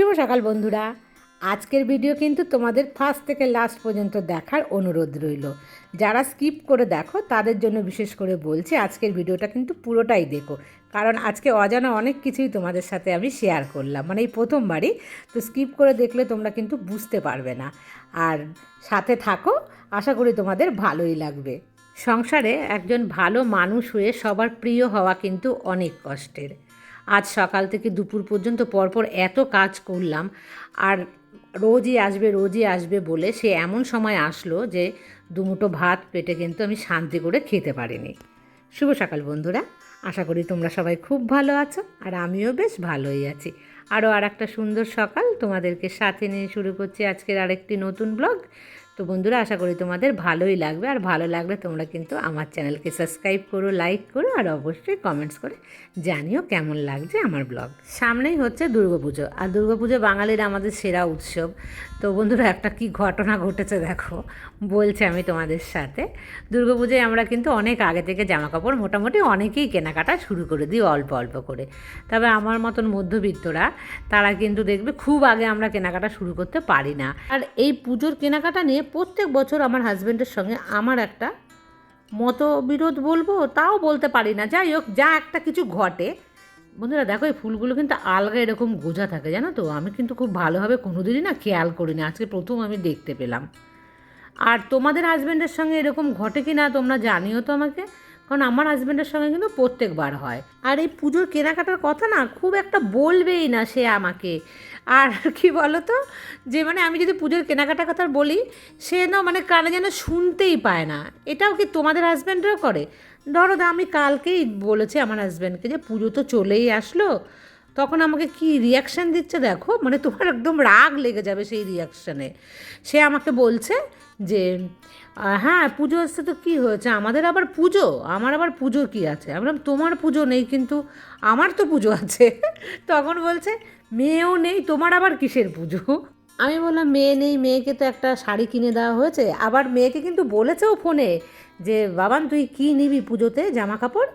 শুভ সকাল বন্ধুরা। আজকের ভিডিও কিন্তু তোমাদের ফার্স্ট থেকে লাস্ট পর্যন্ত দেখার অনুরোধ রইল। যারা স্কিপ করে দেখো, তাদের জন্য বিশেষ করে বলছি, আজকের ভিডিওটা কিন্তু পুরোটাই দেখো। কারণ আজকে অজানা অনেক কিছুই তোমাদের সাথে আমি শেয়ার করলাম। মানে এই প্রথমবারই, তো স্কিপ করে দেখলে তোমরা কিন্তু বুঝতে পারবে না। আর সাথে থাকো, আশা করি তোমাদের ভালোই লাগবে। সংসারে একজন ভালো মানুষ হয়ে সবার প্রিয় হওয়া কিন্তু অনেক কষ্টের। আজ সকাল থেকে দুপুর পর্যন্ত পরপর এত কাজ করলাম। আর রোজই আসবে রোজই আসবে বলে সে এমন সময় আসলো যে দুমুটো ভাত, পেটে কিন্তু আমি শান্তি করে খেতে পারিনি। শুভ সকাল বন্ধুরা। আশা করি তোমরা সবাই খুব ভালো আছো আর আমিও বেশ ভালোই আছি। আরও আর একটা সুন্দর সকাল তোমাদেরকে সাথে নিয়ে শুরু করছি আজকের আরেকটি নতুন ব্লগ। তো বন্ধুরা, আশা করি তোমাদের ভালোই লাগবে। আর ভালো লাগলে তোমরা কিন্তু আমার চ্যানেলকে সাবস্ক্রাইব করো, লাইক করো, আর অবশ্যই কমেন্টস করে জানিও কেমন লাগছে আমার ব্লগ। সামনেই হচ্ছে দুর্গাপুজো, আর দুর্গাপুজো বাঙালির আমাদের সেরা উৎসব। তো বন্ধুরা, একটা কি ঘটনা ঘটেছে দেখো, বলছে আমি তোমাদের সাথে। দুর্গাপুজোয় আমরা কিন্তু অনেক আগে থেকে জামা কাপড় মোটামুটি অনেকেই কেনাকাটা শুরু করে দিই অল্প অল্প করে। তবে আমার মতন মধ্যবিত্তরা, তারা কিন্তু দেখবে খুব আগে আমরা কেনাকাটা শুরু করতে পারি না। আর এই পুজোর কেনাকাটা নিয়ে প্রত্যেক বছর আমার হাজব্যান্ডের সঙ্গে আমার একটা মতবিরোধ বলব, তাও বলতে পারি না। যাই হোক, যা একটা কিছু ঘটে। বন্ধুরা, দেখো, এই ফুলগুলো কিন্তু আলগা এরকম গোজা থাকে, জানো তো? আমি কিন্তু খুব ভালোভাবে কোনোদিনই না খেয়াল করিনি। আজকে প্রথম আমি দেখতে পেলাম। আর তোমাদের হাজব্যান্ডের সঙ্গে এরকম ঘটে কি না তোমরা জানিও তো আমাকে। কারণ আমার হাজব্যান্ডের সঙ্গে কিন্তু প্রত্যেকবার হয়। আর এই পুজোর কেনাকাটার কথা না, খুব একটা বলবেই না সে আমাকে। আর কি বলো তো যে মানে আমি যদি পুজোর কেনাকাটার কথা বলি, সে না মানে কানে যেন শুনতেই পায় না। এটাও কি তোমাদের হাজব্যান্ডরাও করে? ধরো দা, আমি কালকেই বলেছি আমার হাজব্যান্ডকে যে পুজো তো চলেই আসলো, তখন আমাকে কি রিয়াকশান দিচ্ছে দেখো? মানে তোমার একদম রাগ লেগে যাবে সেই রিয়াকশানে সে আমাকে বলছে যে হ্যাঁ পুজো আসছে তো কী হয়েছে? আমাদের আবার পুজো। আমার আবার পুজো কী আছে? আমি তোমার পুজো নেই কিন্তু আমার তো পুজো আছে। তখন বলছে, মেয়েও নেই, তোমার আবার কিসের পুজো? আমি বললাম, মেয়ে নেই, মেয়েকে তো একটা শাড়ি কিনে দেওয়া হয়েছে। আবার মেয়েকে কিন্তু বলেছেও ফোনে যে, বাবান, তুই কী নিবি পুজোতে জামা কাপড়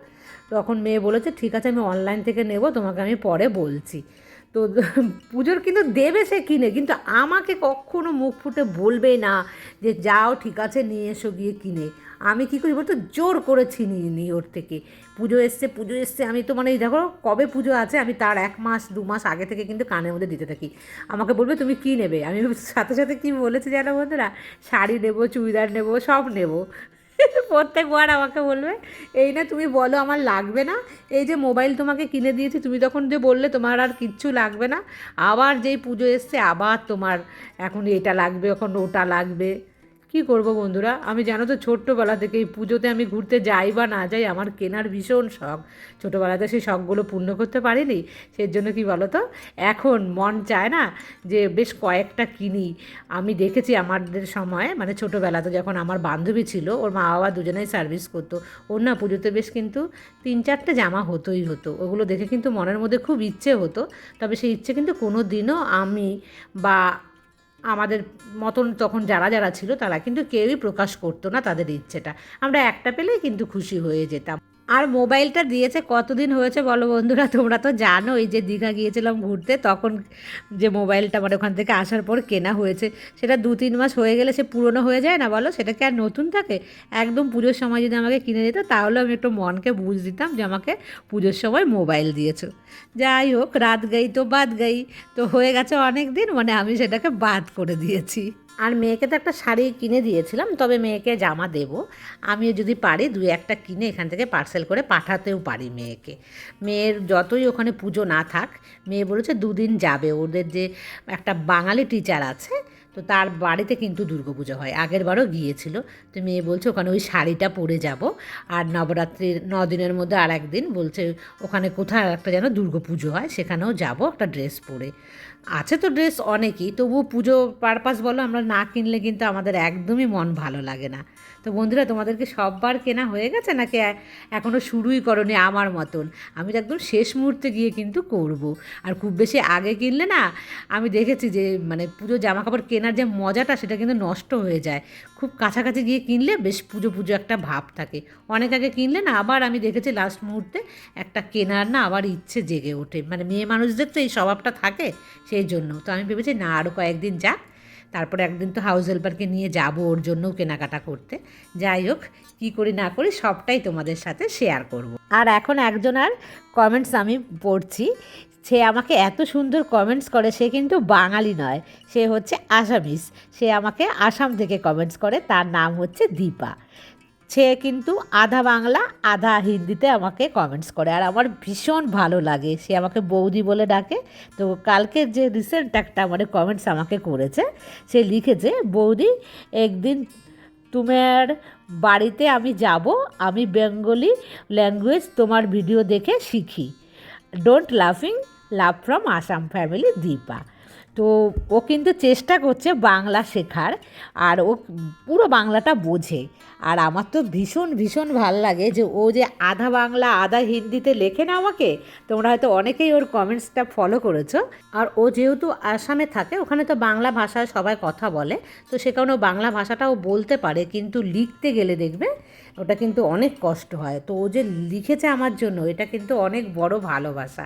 তখন মেয়ে বলেছে, ঠিক আছে, আমি অনলাইন থেকে নেব, তোমাকে আমি পরে বলছি। তো পুজোর কিন্তু দেবে সে কিনে, কিন্তু আমাকে কখনো মুখ ফুটে বলবেই না যে যাও ঠিক আছে নিয়ে এসো গিয়ে কিনে। আমি কী করি বলতো? জোর করে ছিনিয়ে নিই ওর থেকে। পুজো এসছে পুজো এসছে, আমি তো মানে দেখো কবে পুজো আছে, আমি তার এক মাস, দু মাস আগে থেকে কিন্তু কানের মধ্যে দিতে থাকি। আমাকে বলবে, তুমি কী নেবে? আমি সাথে সাথে কী বলেছি জানো বন্ধুরা? শাড়ি নেব, চুড়িদার নেব, সব নেব। প্রত্যেকবার আমাকে বলবে, এই না তুমি বলো, আমার লাগবে না। এই যে মোবাইল তোমাকে কিনে দিয়েছি, তুমি তখন যে বললে তোমার আর কিচ্ছু লাগবে না। আবার যেই পুজো এসছে, আবার তোমার এখন এটা লাগবে, এখন ওটা লাগবে। কি করব বন্ধুরা? আমি জানো তো ছোট্টবেলা থেকে এই পুজোতে আমি ঘুরতে যাই বা না যাই, আমার কেনার ভীষণ শখ। ছোটোবেলাতে সেই শখগুলো পূর্ণ করতে পারিনি সেই জন্য কি বলো তো এখন মন চায় না যে বেশ কয়েকটা কিনি। আমি দেখেছি আমাদের সময় মানে ছোটোবেলাতে যখন আমার বান্ধবী ছিল, ওর মা বাবা দুজনেই সার্ভিস করতো। ওর না পুজোতে বেশ কিন্তু তিন চারটে জামা হতোই হতো। ওগুলো দেখে কিন্তু মনের মধ্যে খুব ইচ্ছে হতো। তবে সেই ইচ্ছে কিন্তু কোনো দিনও আমি বা আমাদের মতন তখন যারা যারা ছিল তারা কিন্তু কেউই প্রকাশ করতো না তাদের ইচ্ছেটা। আমরা একটা পেলেই কিন্তু খুশি হয়ে যেতাম। আর মোবাইলটা দিয়েছে, কতদিন হয়েছে বলো বন্ধুরা? তোমরা তো জানো এই যে দীঘা গিয়েছিলাম ঘুরতে, তখন যে মোবাইলটা মানে ওখান থেকে আসার পর কেনা হয়েছে। সেটা দু তিন মাস হয়ে গেলে সে পুরনো হয়ে যায় না বলো? সেটা কি আর নতুন থাকে? একদম পুজোর সময় যদি আমাকে কিনে দিত, তাহলে আমি একটু মনকে বুঝ দিতাম যে আমাকে পুজোর সময় মোবাইল দিয়েছ। যাই হোক, রাত গাই তো বাদ গাই। তো হয়ে গেছে অনেক দিন মানে আমি সেটাকে বাদ করে দিয়েছি। আর মেয়েকে তো একটা শাড়ি কিনে দিয়েছিলাম, তবে মেয়েকে জামা দেব। আমিও যদি পারি, দুই একটা কিনে এখান থেকে পার্সেল করে পাঠাতেও পারি মেয়েকে। মেয়ের যতই ওখানে পুজো না থাক, মেয়ে বলেছে দুদিন যাবে। ওদের যে একটা বাঙালি টিচার আছে তো তার বাড়িতে কিন্তু দুর্গাপুজো হয়। আগের বারও গিয়েছিল। তো মেয়ে বলছে, ওখানে ওই শাড়িটা পরে যাব। আর নবরাত্রির ন দিনের মধ্যে আর একদিন বলছে, ওখানে কোথায় একটা যেন দুর্গাপুজো হয়, সেখানেও যাব, একটা ড্রেস পরে। আছে তো ড্রেস অনেকই, তবুও পুজো পারপাস বলো, আমরা না কিনলে কিন্তু আমাদের একদমই মন ভালো লাগে না। তো বন্ধুরা, তোমাদেরকে সববার কেনা হয়ে গেছে নাকি এখনও শুরুই করনি আমার মতন? আমি তো একদম শেষ মুহূর্তে গিয়ে কিন্তু করব। আর খুব বেশি আগে কিনলে না, আমি দেখেছি যে মানে পুজো জামা কাপড় কেনার যে মজাটা, সেটা কিন্তু নষ্ট হয়ে যায়। খুব কাছাকাছি গিয়ে কিনলে বেশ পুজো পুজো একটা ভাব থাকে। অনেক আগে কিনলে না, আবার আমি দেখেছি লাস্ট মুহূর্তে একটা কেনার না আবার ইচ্ছে জেগে ওঠে। মানে মেয়ে মানুষদের তো এই স্বভাবটা থাকে সেই জন্য। তো আমি ভেবেছি না আরও কয়েকদিন যাক। তারপরে একদিন তো হাউস হেল্পারকে নিয়ে যাব ওর জন্যও কেনাকাটা করতে। যাই হোক, কী করি না করি সবটাই তোমাদের সাথে শেয়ার করব। আর এখন একজন আর কমেন্টস আমি পড়ছি, সে আমাকে এত সুন্দর কমেন্টস করে, সে কিন্তু বাঙালি নয়, সে হচ্ছে আসামিস। সে আমাকে আসাম থেকে কমেন্টস করে, তার নাম হচ্ছে দীপা। সে কিন্তু আধা বাংলা, আধা হিন্দিতে আমাকে কমেন্টস করে। আর আমার ভীষণ ভালো লাগে। সে আমাকে বৌদি বলে ডাকে। তো কালকে যে রিসেন্ট একটা মানে কমেন্টস আমাকে করেছে, সে লিখেছে, বৌদি, একদিন তোমার বাড়িতে আমি যাব। আমি বেঙ্গলি ল্যাঙ্গুয়েজ তোমার ভিডিও দেখে শিখি। ডোন্ট লাফিং love from Assam family Dipa তো ও কিন্তু চেষ্টা করছে বাংলা শেখার, আর ও পুরো বাংলাটা বোঝে। আর আমার তো ভীষণ ভীষণ ভালো লাগে যে ও যে আধা বাংলা, আধা হিন্দিতে লেখে না আমাকে, তোমরা হয়তো অনেকেই ওর কমেন্টসটা ফলো করেছ। আর ও যেহেতু আসামে থাকে, ওখানে তো বাংলা ভাষায় সবাই কথা বলে, তো সে কারণে বাংলা ভাষাটাও বলতে পারে, কিন্তু লিখতে গেলে দেখবে ওটা কিন্তু অনেক কষ্ট হয়। তো ও যে লিখেছে আমার জন্য, এটা কিন্তু অনেক বড় ভালোবাসা।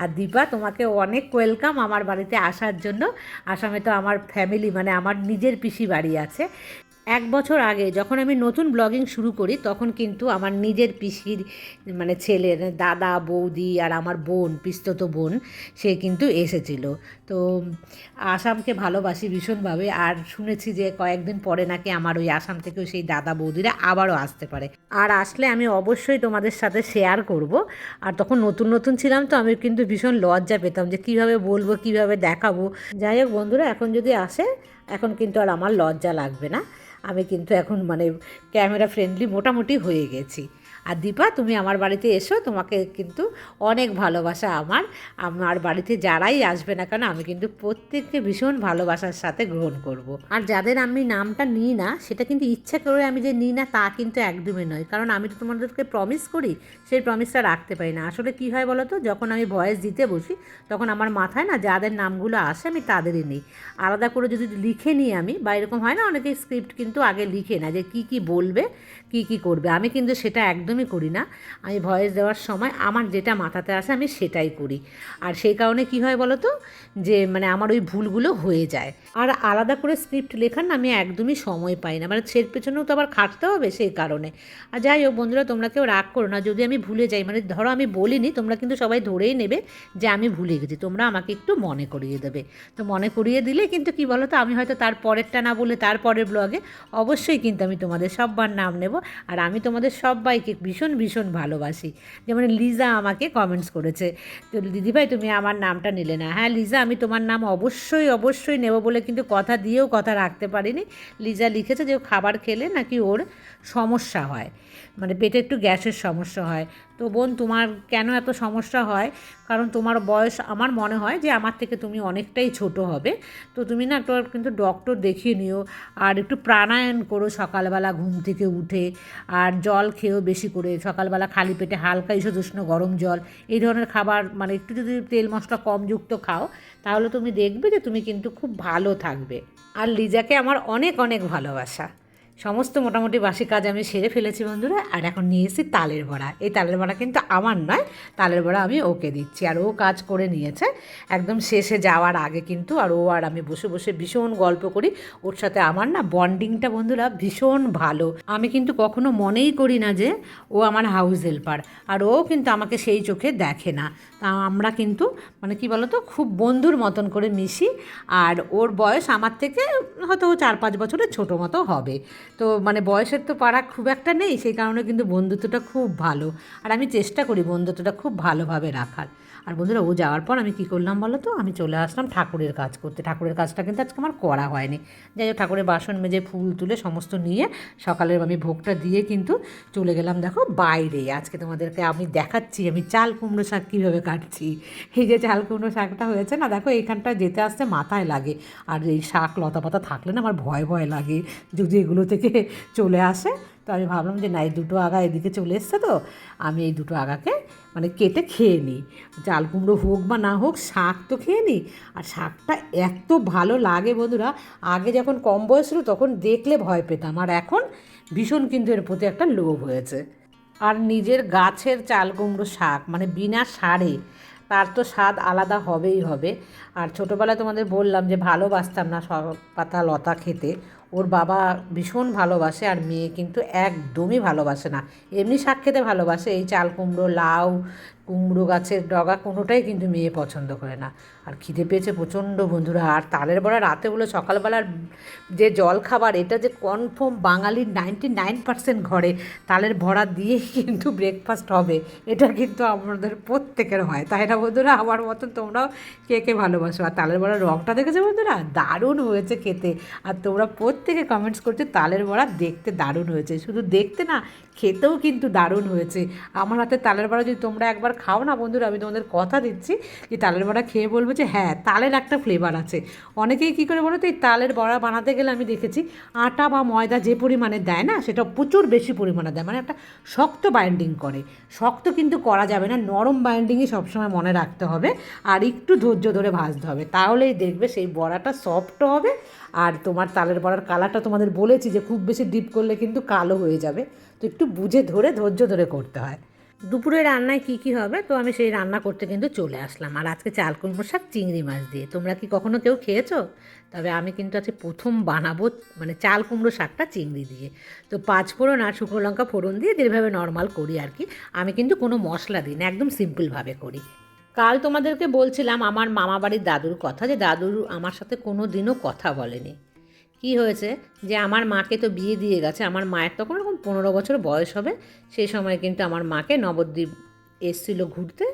আর দীপা, তোমাকে অনেক ওয়েলকাম আমার বাড়িতে আসার জন্য। আসামে তো আমার ফ্যামিলি মানে আমার নিজের পিসি বাড়ি আছে। এক বছর আগে যখন আমি নতুন ব্লগিং শুরু করি, তখন কিন্তু আমার নিজের পিসির মানে ছেলের দাদা, বৌদি আর আমার বোন, পিস্তত বোন, সে কিন্তু এসেছিল। তো আসামকে ভালোবাসি ভীষণভাবে আর শুনেছি যে কয়েকদিন পরে নাকি আমার ওই আসাম থেকেও সেই দাদা, বৌদিরা আবারও আসতে পারে। আর আসলে আমি অবশ্যই তোমাদের সাথে শেয়ার করব। আর তখন নতুন নতুন ছিলাম তো আমি কিন্তু ভীষণ লজ্জা পেতাম যে কীভাবে বলব, কীভাবে দেখাবো। যাই হোক বন্ধুরা, এখন যদি আসে, এখন কিন্তু আর আমার লজ্জা লাগবে না। আমি কিন্তু এখন মানে ক্যামেরা ফ্রেন্ডলি মোটামুটি হয়ে গেছি। আর দীপা, তুমি আমার বাড়িতে এসো, তোমাকে কিন্তু অনেক ভালোবাসা আমার। আমার বাড়িতে যারাই আসবে না কেন, আমি কিন্তু প্রত্যেককে ভীষণ ভালোবাসার সাথে গ্রহণ করব। আর যাদের আমি নামটা নিই না, সেটা কিন্তু ইচ্ছা করে আমি যে নিই না, তা কিন্তু একদমই নয়। কারণ আমি তো তোমাদেরকে প্রমিস করি, সেই প্রমিসটা রাখতে পারি না। আসলে কি হয় বলো তো যখন আমি ভয়েস দিতে বসি, তখন আমার মাথায় না যাদের নামগুলো আসে, আমি তাদেরই নিই। আলাদা করে যদি লিখে নিই আমি, বা এরকম হয় না, অনেকে স্ক্রিপ্ট কিন্তু আগে লিখে না যে কি কি বলবে, কি কি করবে। আমি কিন্তু সেটা একদমই করি না। আমি ভয়েস দেওয়ার সময় আমার যেটা মাথাতে আসে আমি সেটাই করি। আর সেই কারণে কি হয় বলো তো যে মানে আমার ওই ভুলগুলো হয়ে যায়। আর আলাদা করে স্ক্রিপ্ট লেখার না আমি একদমই সময় পাই না। মানে সের পেছনেও তো আবার খাটতে হবে সেই কারণে। আর যাই হোক বন্ধুরা, তোমরা কেউ রাগ করো না। যদি আমি ভুলে যাই মানে ধরো আমি বলিনি, তোমরা কিন্তু সবাই ধরেই নেবে যে আমি ভুলে গেছি। তোমরা আমাকে একটু মনে করিয়ে দেবে। তো মনে করিয়ে দিলে কিন্তু কি বলো তো আমি হয়তো তার পরেরটা না বলে তার পরের ব্লগে অবশ্যই কিন্তু আমি তোমাদের সববার নাম নেব। আর আমি তোমাদের সবাইকে ভীষণ ভীষণ ভালোবাসি। যেমন লিজা আমাকে কমেন্টস করেছে, তো দিদিভাই তুমি আমার নামটা নিলে না। হ্যাঁ লিজা, আমি তোমার নাম অবশ্যই অবশ্যই নেব বলে কিন্তু কথা দিয়েও কথা রাখতে পারিনি। লিজা লিখেছে যে খাবার খেলে নাকি ওর সমস্যা হয়। মানে পেটে একটু গ্যাসের সমস্যা হয়। তো বোন, তোমার কেন এত সমস্যা হয়? কারণ তোমার বয়স, আমার মনে হয় যে আমার থেকে তুমি অনেকটাই ছোট হবে। তো তুমি না একটু কিন্তু ডক্টর দেখিয়ে নিও। আর একটু প্রাণায়াম করো সকালবেলা ঘুম থেকে উঠে। আর জল খেয়েও বেশি করে। সকালবেলা খালি পেটে হালকা ইসদুষ্ণ গরম জল। এই ধরনের খাবার মানে একটু যদি তেল মশলা কমযুক্ত খাও, তাহলে তুমি দেখবে যে তুমি কিন্তু খুব ভালো থাকবে। আর লিজাকে আমার অনেক অনেক ভালোবাসা। সমস্ত মোটামুটি বাসি কাজ আমি সেরে ফেলেছি বন্ধুরা, আর এখন নিয়ে এসেছি তালের বড়া। এই তালের বড়া কিন্তু আমার নয়, তালের বড়া আমি ওকে দিচ্ছি, আর ও কাজ করে নিয়েছে। একদম শেষে যাওয়ার আগে কিন্তু, আর ও আর আমি বসে বসে ভীষণ গল্প করি। ওর সাথে আমার না বন্ডিংটা বন্ধুরা ভীষণ ভালো। আমি কিন্তু কখনো মনেই করি না যে ও আমার হাউস হেল্পার, আর ও কিন্তু আমাকে সেই চোখে দেখে না। তা আমরা কিন্তু মানে কি বলতো, খুব বন্ধুর মতন করে মিশি। আর ওর বয়স আমার থেকে হয়তো চার পাঁচ বছরের ছোটো মতো হবে। তো মানে বয়সের তো পাড়া খুব একটা নেই, সেই কারণে কিন্তু বন্ধুত্বটা খুব ভালো। আর আমি চেষ্টা করি বন্ধুত্বটা খুব ভালোভাবে রাখার। আর বন্ধুরা, ও যাওয়ার পর আমি কী করলাম বলো তো? আমি চলে আসলাম ঠাকুরের কাজ করতে। ঠাকুরের কাজটা কিন্তু আজকে আমার করা হয়নি। যাই হোক, ঠাকুরের বাসন মেজে ফুল তুলে সমস্ত নিয়ে সকালের আমি ভোগটা দিয়ে কিন্তু চলে গেলাম দেখো বাইরে। আজকে তোমাদেরকে আমি দেখাচ্ছি, আমি চাল কুমড়ো শাক কীভাবে কাটছি। এই যে চাল কুমড়ো শাকটা হয়েছে না, দেখো এইখানটা যেতে আসতে মাথায় লাগে। আর এই শাক লতা পাতা থাকলে না আমার ভয় ভয় লাগে, যদি এগুলো থেকে চলে আসে। তো আমি ভাবলাম যে না, এই দুটো আগা এদিকে চলে এসছে তো, আমি এই দুটো আগাকে মানে কেটে খেয়ে নিই চাল কুমড়ো হোক বা না হোক, শাক তো খেয়ে নিই আর শাকটা এত ভালো লাগে বন্ধুরা, আগে যখন কম বয়স ছিল তখন দেখলে ভয় পেতাম। আর এখন ভীষণ কিন্তু এর প্রতি একটা লোভ হয়েছে। আর নিজের গাছের চাল কুমড়ো শাক মানে বিনা সারে, তার তো স্বাদ আলাদা হবেই হবে। আর ছোটোবেলায় তোমাদের বললাম যে ভালোবাসতাম না সব পাতা লতা খেতে। ওর বাবা ভীষণ ভালোবাসে আর মেয়ে কিন্তু একদমই ভালোবাসে না। এমনি শাক খেতে ভালোবাসে, এই চাল কুমড়ো, লাউ কুমড়ো গাছের ডগা কোনোটাই কিন্তু মেয়ে পছন্দ করে না। আর খিদে পেয়েছে প্রচণ্ড বন্ধুরা। আর তালের বড়া রাতে হলো সকালবেলার যে জল খাবার এটা যে কনফার্ম বাঙালির নাইনটি নাইন পার্সেন্ট ঘরে তালের বড়া দিয়েই কিন্তু ব্রেকফাস্ট হবে। এটা কিন্তু আমাদের প্রত্যেকের হয়। তাই না বন্ধুরা? আমার মতন তোমরাও কে কে ভালোবাসো? আর তালের বড়ার রংটা দেখেছ বন্ধুরা? দারুণ হয়েছে খেতে। আর তোমরা প্রত্যেকে কমেন্টস করছে, তালের বড়া দেখতে দারুণ হয়েছে। শুধু দেখতে না, খেতেও কিন্তু দারুণ হয়েছে। আমার হাতে তালের বড়া যদি তোমরা একবার খাও না বন্ধুরা, আমি তোমাদের কথা দিচ্ছি যে তালের বড়া খেয়ে বলব যে হ্যাঁ তালের একটা ফ্লেভার আছে। অনেকেই কী করে বলো তো, এই তালের বড়া বানাতে গেলে আমি দেখেছি, আটা বা ময়দা যে পরিমাণে দেয় না, সেটা প্রচুর বেশি পরিমাণে দেয় মানে একটা শক্ত বাইন্ডিং করে। শক্ত কিন্তু করা যাবে না, নরম বাইন্ডিংই সবসময় মনে রাখতে হবে আর একটু ধৈর্য ধরে ভাজতে হবে। তাহলেই দেখবে সেই বড়াটা সফট হবে আর তোমার তালের বড়ার কালারটা তোমাদের বলেছি যে খুব বেশি ডিপ করলে কিন্তু কালো হয়ে যাবে। তো একটু বুঝে ধরে, ধৈর্য ধরে করতে হয়। দুপুরে রান্নায় কি কি হবে? তো আমি সেই রান্না করতে কিন্তু চলে আসলাম। আর আজকে চাল কুমড়ো শাক, চিংড়ি মাছ দিয়ে। তোমরা কি কখনো কেউ খেয়েছো? তবে আমি কিন্তু আজকে প্রথম বানাবো মানে চাল কুমড়ো শাকটা চিংড়ি দিয়ে। তো পাঁচ ফোড়ন আর শুকনো লঙ্কা ফোড়ন দিয়ে যেভাবে নর্মাল করি আর কি। আমি কিন্তু কোনো মশলা দিই না, একদম সিম্পলভাবে করি। কাল তোমাদেরকে বলছিলাম, আমার মামা বাড়ির দাদুর কথা যে, দাদুর আমার সাথে কোনো দিনও কথা বলেনি। কি হয়েছে যে আমার মাকে তো বিয়ে দিয়ে গেছে, আমার মায়ের তখন এরকম পনেরো বছর বয়স হবে, সেই সময় কিন্তু আমার মাকে নবদ্বীপ এসছিল ঘুরতে,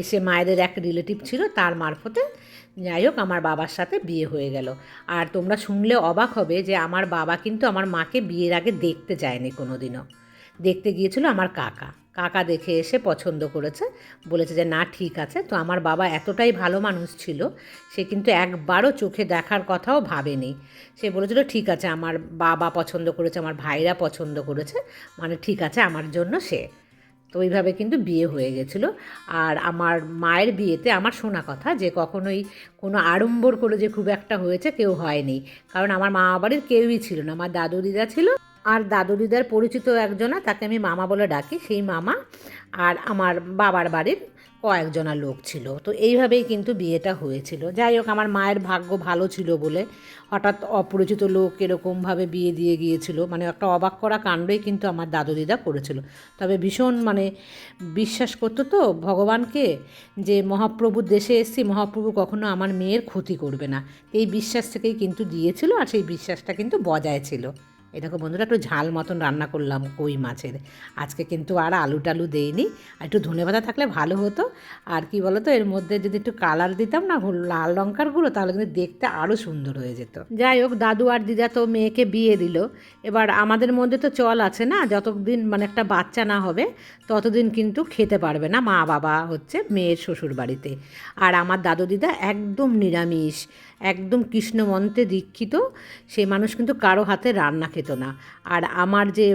এসে মায়েদের এক রিলেটিভ ছিল তার মারফতে, যাই হোক আমার বাবার সাথে বিয়ে হয়ে গেল। আর তোমরা শুনলে অবাক হবে যে আমার বাবা কিন্তু আমার মাকে বিয়ের আগে দেখতে যায়নি কোনো দিনও দেখতে গিয়েছিল আমার কাকা। কাকা দেখে এসে পছন্দ করেছে। বলেছে যে, না, ঠিক আছে। তো আমার বাবা এতটাই ভালো মানুষ ছিল, সে কিন্তু একবারও চোখে দেখার কথাও ভাবেনি। সে বলেছিল, ঠিক আছে, আমার বাবা পছন্দ করেছে, আমার ভাইরা পছন্দ করেছে মানে ঠিক আছে, আমার জন্য সে। তো ওইভাবে কিন্তু বিয়ে হয়ে গেছিল। আর আমার মায়ের বিয়েতে আমার শোনা কথা যে, কখনোই কোনো আড়ম্বর করে যে খুব একটা হয়েছে কেউ হয়নি। কারণ আমার মা বাড়ির কেউই ছিল না, আমার দাদু দিদা ছিল। আর দাদু দিদার পরিচিত একজনা, তাকে আমি মামা বলে ডাকি, সেই মামা আর আমার বাবার বাড়ির কয়েকজনা লোক ছিল। তো এইভাবেই কিন্তু বিয়েটা হয়েছিল। যাই হোক, আমার মায়ের ভাগ্য ভালো ছিল বলে হঠাৎ অপরিচিত লোক এরকমভাবে বিয়ে দিয়ে গিয়েছিল। মানে একটা অবাক করা কাণ্ডই কিন্তু আমার দাদু দিদা করেছিল। তবে ভীষণ মানে বিশ্বাস করতো তো ভগবানকে যে মহাপ্রভুর দেশে এসেছি, মহাপ্রভু কখনো আমার মেয়ের ক্ষতি করবে না। এই বিশ্বাস থেকেই কিন্তু দিয়েছিল আর সেই বিশ্বাসটা কিন্তু বজায় ছিল। এই দেখো বন্ধুরা, একটু ঝাল মতন রান্না করলাম কই মাছের। আজকে কিন্তু আর আলু টালু দেইনি, আর একটু ধনে পাতা থাকলে ভালো হতো। আর কি বলতো, এর মধ্যে যদি একটু কালার দিতাম না লাল লঙ্কার গুঁড়ো, তাহলে কিন্তু দেখতে আরও সুন্দর হয়ে যেত। যাই হোক, দাদু আর দিদা তো মেয়েকে বিয়ে দিল। এবার আমাদের মধ্যে তো চল আছে না, যতদিন মানে একটা বাচ্চা না হবে, ততদিন কিন্তু খেতে পারবে না। মা বাবা হচ্ছে মেয়ের শ্বশুর বাড়িতে আর আমার দাদু দিদা একদম নিরামিষ। একদম কৃষ্ণমন্ত্রে দীক্ষিত সেই মানুষ কিন্তু কারও হাতে রান্না খেত না। আর আমার যে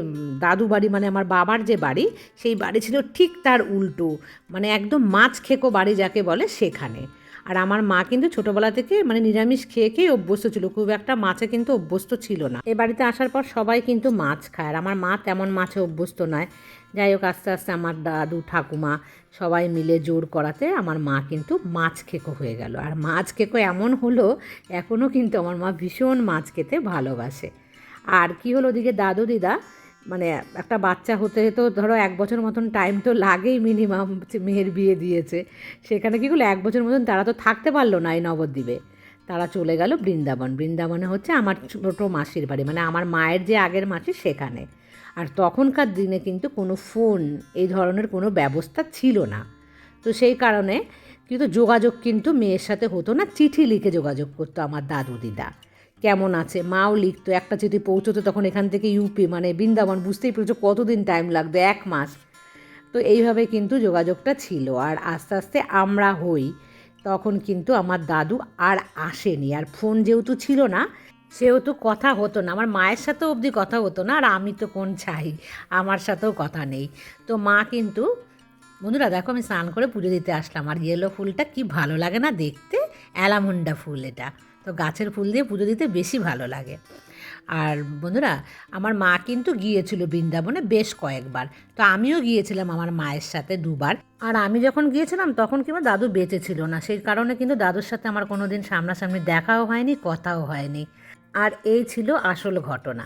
দাদু বাড়ি মানে আমার বাবার যে বাড়ি, সেই বাড়ি ছিল ঠিক তার উল্টো মানে একদম মাছ খেকো বাড়ি যাকে বলে সেখানে। আর আমার মা কিন্তু ছোটোবেলা থেকে মানে নিরামিষ খেয়ে খেয়ে অভ্যস্ত ছিল, খুব একটা মাছে কিন্তু অভ্যস্ত ছিল না। এ বাড়িতে আসার পর সবাই কিন্তু মাছ খায়, আর আমার মা তেমন মাছে অভ্যস্ত নয়। যাই হোক, আস্তে আস্তে আমার দাদু, ঠাকুমা সবাই মিলে জোর করাতে আমার মা কিন্তু মাছ খেকো হয়ে গেল। আর মাছ খেকো এমন হলো এখনও কিন্তু আমার মা ভীষণ মাছ খেতে ভালোবাসে। আর কি হলো ওদিকে দাদু দিদা মানে একটা বাচ্চা হতে তো ধরো এক বছর মতন টাইম তো লাগেই মিনিমাম মেয়ের বিয়ে দিয়েছে। সেখানে কী হলো এক বছর মতন তারা তো থাকতে পারল না এই নবদ্বীপে। তারা চলে গেল বৃন্দাবন। বৃন্দাবনে হচ্ছে আমার ছোটো মাসির বাড়ি মানে আমার মায়ের যে আগের মাসি সেখানে। আর তখনকার দিনে কিন্তু কোনো ফোন এই ধরনের কোনো ব্যবস্থা ছিল না। তো সেই কারণে কিন্তু যোগাযোগ কিন্তু মেয়ের সাথে হতো না, চিঠি লিখে যোগাযোগ করতো আমার দাদু, দিদা। কেমন আছে? মাও লিখতো, একটা চিঠি পৌঁছতো তখন এখান থেকে ইউপি মানে বৃন্দাবন, বুঝতেই পেরেছ কতদিন টাইম লাগতো এক মাস। তো এইভাবে কিন্তু যোগাযোগটা ছিল আর আস্তে আস্তে আমরা হই, তখন কিন্তু আমার দাদু আর আসেনি। আর ফোন যেহেতু ছিল না সেহেতু কথা হতো না। আমার মায়ের সাথেও অবধি কথা হতো না, আর আমি তো কোন চাই আমার সাথেও কথা নেই। তো মা কিন্তু, বন্ধুরা দেখো আমি স্নান করে পুজো দিতে আসলাম, আর ইয়েলো ফুলটা কি ভালো লাগে না দেখতে? অ্যালামুন্ডা ফুল এটা। তো গাছের ফুল দিয়ে পুজো দিতে বেশি ভালো লাগে। আর বন্ধুরা, আমার মা কিন্তু গিয়েছিল বৃন্দাবনে বেশ কয়েকবার। তো আমিও গিয়েছিলাম আমার মায়ের সাথে দুবার। আর আমি যখন গিয়েছিলাম, তখন কিন্তু দাদু বেঁচে ছিল না। সেই কারণে কিন্তু দাদুর সাথে আমার কোনো দিন সামনাসামনি দেখাও হয়নি, কথাও হয়নি। আর এই ছিল আসল ঘটনা।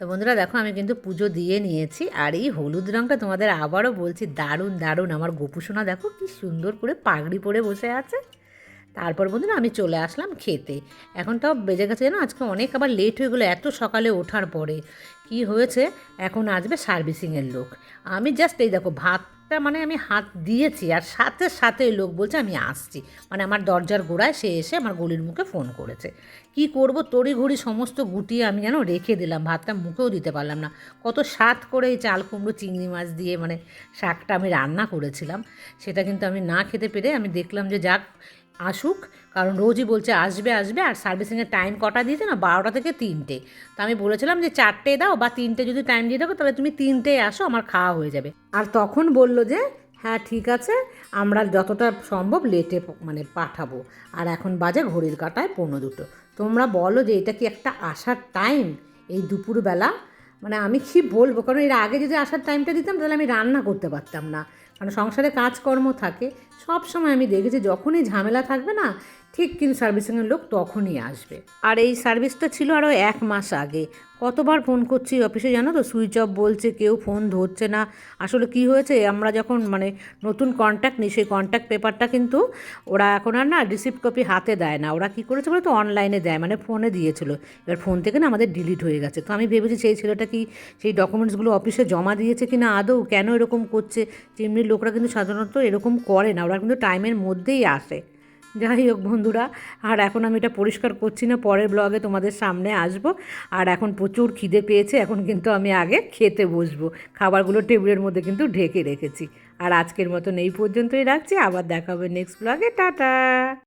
তো বন্ধুরা, দেখো, আমি কিন্তু পুজো দিয়ে নিয়েছি আর এই হলুদ রঙটা তোমাদের আবারও বলছি, দারুণ দারুণ। আমার গোপুসোনা দেখো, কি সুন্দর করে পাগড়ি পরে বসে আছে। তারপর বন্ধুরা, আমি চলে আসলাম খেতে। এখন তাও বেজে গেছে, জানো? আজকে অনেক আবার লেট হয়ে গেলো, এত সকালে ওঠার পরে। কি হয়েছে? এখন আসবে সার্ভিসিংয়ের লোক। আমি জাস্ট এই দেখো ভাতটা মানে আমি হাত দিয়েছি আর সাথে সাথে লোক বলছে, আমি আসছি। মানে আমার দরজার গোড়ায় সে এসে আমার গলির মুখে ফোন করেছে। কি করব? তড়িঘড়ি সমস্ত গুটিয়ে আমি যেন রেখে দিলাম, ভাতটা মুখেও দিতে পারলাম না। কত স্বাদ করে এই চাল কুমড়ো, চিংড়ি মাছ দিয়ে মানে শাকটা আমি রান্না করেছিলাম। সেটা কিন্তু আমি না খেতে পেরে আমি দেখলাম যে যাক আসুক, কারণ রোজই বলছে আসবে আসবে, আর সার্ভিসিংয়ের টাইম কটা দিয়েছে না? বারোটা থেকে তিনটে। তো আমি বলেছিলাম যে চারটে দাও বা তিনটে যদি টাইম দিয়ে থাকো, তাহলে তুমি তিনটে আসো, আমার খাওয়া হয়ে যাবে। আর তখন বলল যে হ্যাঁ ঠিক আছে, আমরা যতটা সম্ভব লেটে মানে পাঠাবো। আর এখন বাজে ঘড়ির কাটায় পনেরো দুটো। তোমরা বলো যে এটা কি একটা আসার টাইম এই দুপুরবেলা? মানে আমি কি বলব? কারণ এর আগে যদি আসার টাইমটা দিতাম, তাহলে আমি রান্না করতে পারতাম না। কারণ সংসারে কাজকর্ম থাকে সব সময় আমি দেখেছি যখনই ঝামেলা থাকবে না ঠিক কিন্তু সার্ভিসিংয়ের লোক তখনই আসবে। আর এই সার্ভিসটা ছিল আরও এক মাস আগে। কতবার ফোন করছি অফিসে জানো তো? সুইচ অফ বলছে, কেউ ফোন ধরছে না। আসলে কি হয়েছে, আমরা যখন মানে নতুন কন্ট্যাক্ট নিই, সেই কন্ট্যাক্ট পেপারটা কিন্তু ওরা এখন আর না রিসিপ্ট কপি হাতে দেয় না। ওরা কী করেছে বলে তো অনলাইনে দেয় মানে ফোনে দিয়েছিল। এবার ফোন থেকে না আমাদের ডিলিট হয়ে গেছে। তো আমি ভেবেছি সেই ছেলেটা কি সেই ডকুমেন্টসগুলো অফিসে জমা দিয়েছে কি না আদৌ কেন এরকম করছে? যেমনি লোকরা কিন্তু সাধারণত এরকম করে না। ওরা কিন্তু টাইমের মধ্যেই আসে। যাই হোক বন্ধুরা, আর এখন আমি এটা পরিষ্কার করছি না, পরের ব্লগে তোমাদের সামনে আসব। আর এখন প্রচুর খিদে পেয়েছে, এখন কিন্তু আমি আগে খেতে বসবো। খাবারগুলো টেবিলের মধ্যে কিন্তু ঢেকে রেখেছি। আর আজকের মতন এই পর্যন্তই রাখছি, আবার দেখা হবে নেক্সট ব্লগে টাটা!